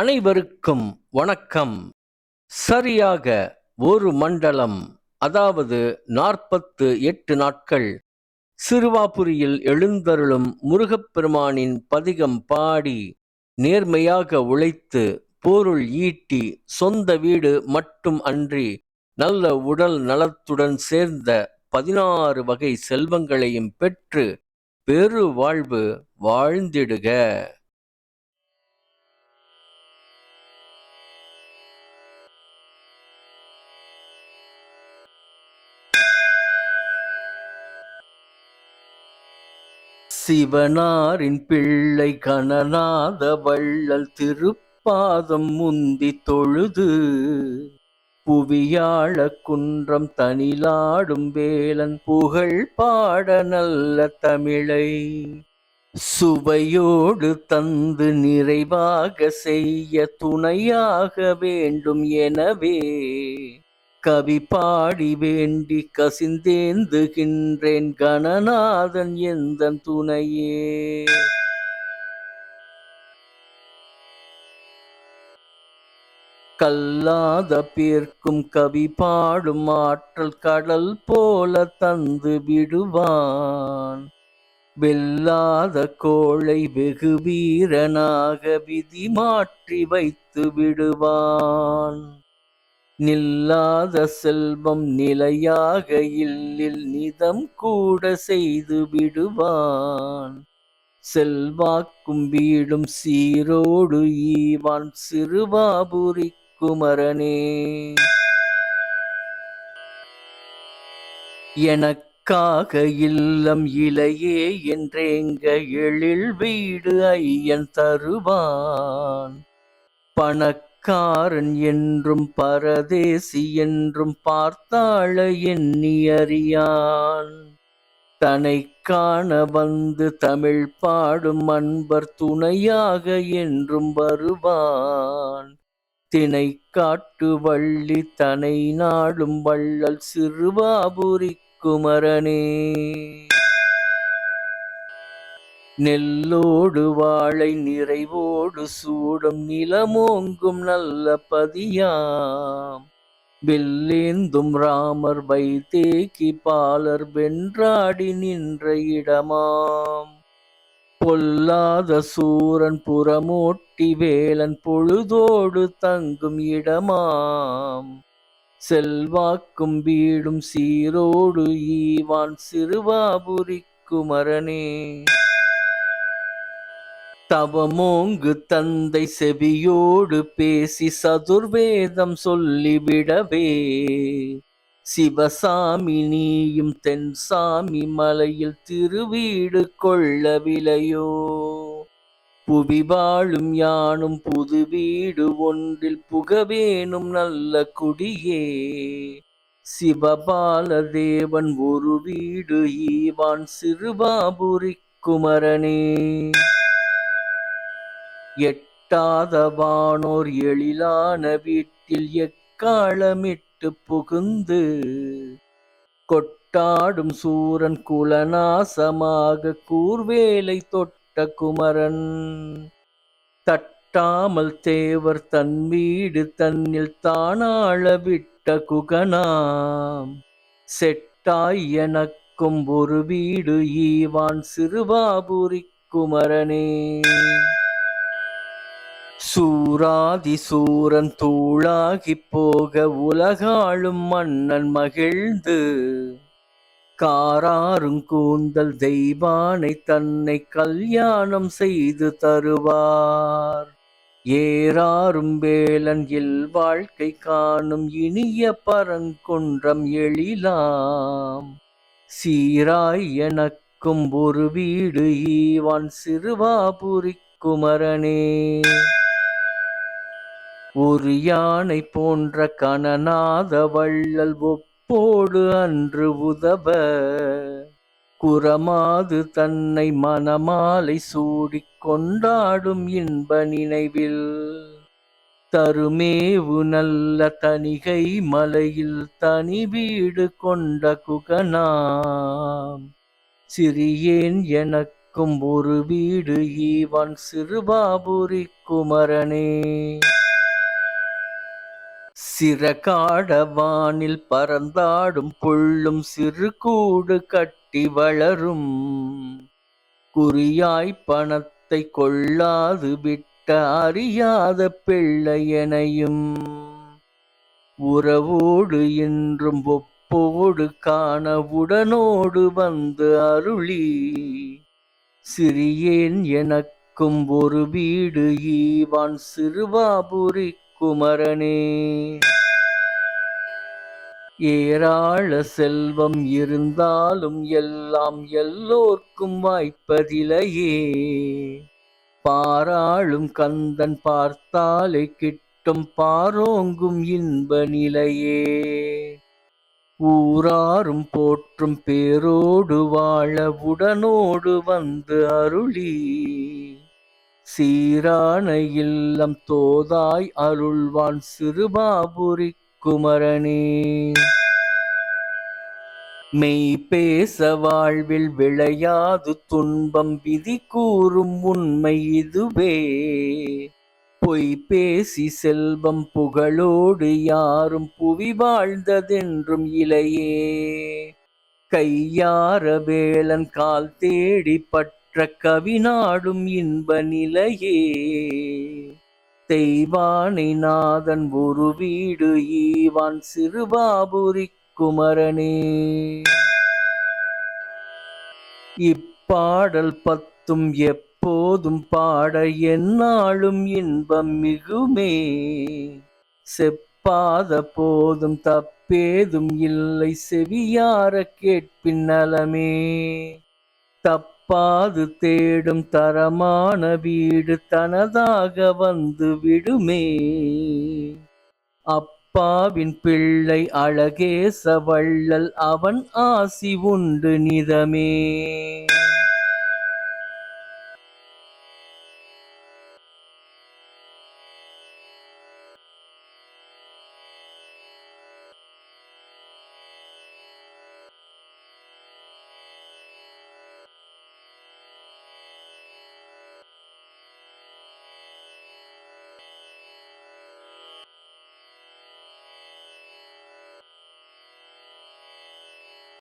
அனைவருக்கும் வணக்கம். சரியாக ஒரு மண்டலம் அதாவது நாற்பத்து எட்டு நாட்கள் சிறுவாபுரியில் எழுந்தருளும் முருகப்பெருமானின் பதிகம் பாடி நேர்மையாக உழைத்து பொருள் ஈட்டி சொந்த வீடு மட்டும் அன்றி நல்ல உடல் நலத்துடன் சேர்ந்த பதினாறு வகை செல்வங்களையும் பெற்று பெரு வாழ்வு வாழ்ந்திடுக. சிவனாரின் பிள்ளை கணநாத வள்ளல் திருப்பாதம் முந்தி தொழுது. புவியாழ குன்றம் தனிலாடும் வேலன் புகழ் பாட நல்ல தமிழை. சுவையோடு தந்து நிறைவாக செய்ய துணையாக வேண்டும் எனவே. கவி பாடி வேண்டி கசிந்தேந்துகின்றேன் கணநாதன் எந்த துணையே? கல்லாத பேர்க்கும் கவி பாடும் ஆற்றல் கடல் போல தந்து விடுவான். வெல்லாத கோளை வெகு வீரனாக விதி மாற்றி வைத்து விடுவான். நில்லாத செல்வம் நிலையாக இல்லில் நிதம் கூட செய்து விடுவான். செல்வாக்கும் வீடும் சீரோடு ஈவான் சிறுவாபுரி குமரனே எனக்காக இல்லம் இலையே என்றேங்க எழில் வீடு ஐயன் தருவான். காரன் என்றும் பரதேசி என்றும் பார்த்தாள எண்ணி அறியான். தனை காண வந்து தமிழ் பாடும் அன்பர் துணையாக என்றும் வருவான். தினை காட்டு வள்ளி தனை நாடும் வள்ளல் சிறுவாபுரி குமரனே நெல்லோடு வாழை நிறைவோடு சூடும் நிலமோங்கும் நல்ல பதியாம். வெள்ளேந்தும் ராமர் வைத்தேக்கி பாலர் வென்றாடி நின்ற இடமாம். பொல்லாத சூரன் புறமோட்டி வேலன் பொழுதோடு தங்கும் இடமாம். செல்வாக்கும் வீடும் சீரோடு ஈவான் சிறுவாபுரி குமரனே தவமோங்கு தந்தை செவியோடு பேசி சதுர்வேதம் சொல்லிவிடவே. சிவசாமி நீயும் தென்சாமி மலையில் திருவீடு கொள்ளவில்லையோ புவி வாழும் யானும் புது வீடு ஒன்றில் புகவேனும் நல்ல குடியே. சிவபால தேவன் ஒரு வீடு ஈவான் சிறுபாபுரி குமரனே. எட்டாத வானோர் எழிலான வீட்டில் எக்காலமிட்டு புகுந்து கொட்டாடும் சூரன் குலநாசமாக கூர்வேலை தொட்ட குமரன். தட்டாமல் தேவர் தன் வீடு தன்னில் தானாள விட்ட குகனாம். செட்டாய் எனக்கும் ஒரு வீடு ஈவான் சிறுபாபுரி குமரனே. சூராதி சூரன் தூளாகி போக உலகாளும் மன்னன் மகிழ்ந்து. காராரும் கூந்தல் தெய்வானை தன்னை கல்யாணம் செய்து தருவார். ஏறாரும் வேலன் இல் வாழ்க்கை காணும் இனிய பரங்குன்றம் எழிலாம். சீராய் எனக்கும் ஒரு வீடு ஈவான் சிறுவாபுரி குமரனே. ஒரு யானை போன்ற கணநாத வள்ளல் ஒப்போடு அன்று உதவ குரமாது தன்னை மனமாலை சூடிக் கொண்டாடும் இன்ப நினைவில். தருமேவு நல்ல தனிகை மலையில் தனி வீடு கொண்ட குகனாம். சிறியேன் எனக்கும் ஒரு வீடு ஈவான் சிறுபாபுரி குமரனே. சிறகாட வானில் பறந்தாடும் புள்ளும் சிறு கூடு கட்டி வளரும். குறியாய் பணத்தை கொள்ளாது விட்ட அறியாத பிள்ளையனையும் உறவோடு என்றும் ஒப்போடு காண உடனோடு வந்து அருளி. சிறியேன் எனக்கும் ஒரு வீடு ஈவான் சிறுவாபுரி குமரனே. ஏராள செல்வம் இருந்தாலும் எல்லாம் எல்லோர்க்கும் வாய்ப்பதிலையே பாராளும் கந்தன் பார்த்தாலே கிட்டும் பாரோங்கும் இன்ப நிலையே. ஊராரும் போற்றும் பேரோடு வாழ உடனோடு வந்து அருளி. சீரான இல்லம் தோதாய் அருள்வான் சிறுபாபுரி குமரனே. மெய் பேச வாழ்வில் விளையாது துன்பம் விதி கூறும் உண்மை இதுவே. பொய் பேசி செல்வம் புகழோடு யாரும் புவி வாழ்ந்ததென்றும் இலையே கையார வேளன் கால் தேடி பட்ட கவி நாடும் இன்ப நிலையே. தெய்வானை நாதன் ஒரு வீடு ஈவான் சிறுபாபுரி குமரனே. இப்பாடல் பத்தும் எப்போதும் பாட என்னாலும் இன்பம் மிகுமே. செப்பாத போதும் தப்பேதும் இல்லை செவியார கேட்பின் நலமே. பாது தேடும் தரமான வீடு தனதாக வந்து விடுமே. அப்பாவின் பிள்ளை அழகேச வள்ளல் அவன் ஆசி உண்டு நிதமே.